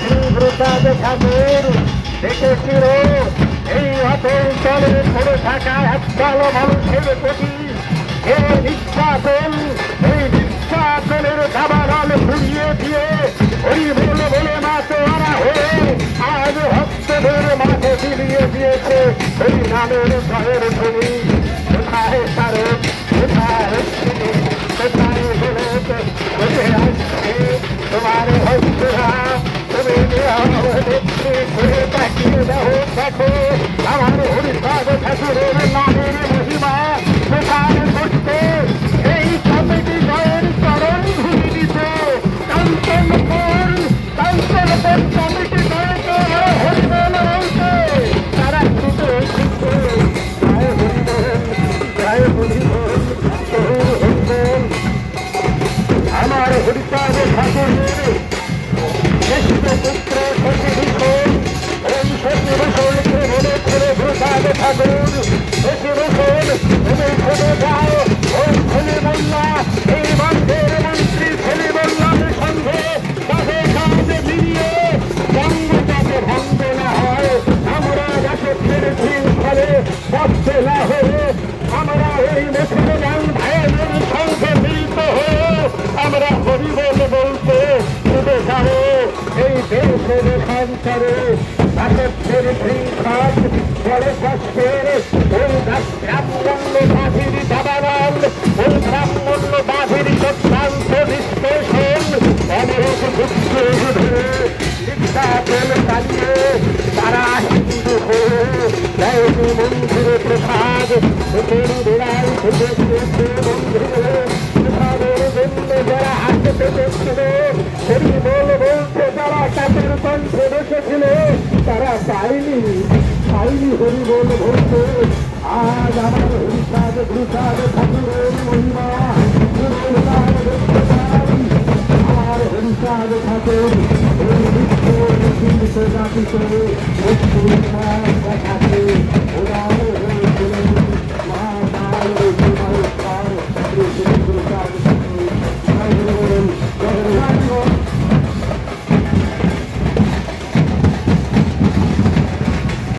শ্রী প্রসাদ ঠাকুর দেখেছিল এই অঞ্চলে পড়ে থাকা একদল মানুষের প্রতি। যে নির্যাতন, এই নির্যাতনের দাবানল ঘুরিয়ে দিয়ে হরি বলে বলে মাতে আনা হয়ে আজ ভক্তদের মাঠে ফিরিয়ে দিয়েছে এই নামের শহর ভূমি কোথায় কারণ কোথায় কোথায় আসছে তোমার ভক্তরা দেখো আমার হরিপাদ ঠাকুরের নামের মহিমা প্রচার করতে এই কমিটি জয়ের চরণ ভূমি দিতে কাঞ্চনপুর কাঞ্চনপুর কমিটি জয়কে হরিবল তারা জয় হরিবল জয় হরিবল সঞ্চারে ভারতের শৃঙ্খল বড় কষ্টের ওই ব্রাহ্মণ্য বাধির দাবানল, ওই ব্রাহ্মণ্য বাধির তারা হিন্দু হয়ে মন্দিরে প্রসাদ মন্দিরে কণ্ঠে বসেছিল তারা পায়নি পায়নি হরি বল বলতে আজ আমার হরিষাদ প্রসাদ ঠাকুরের মহিমা। আমার হরিষাদ জাতিতে দেখাতে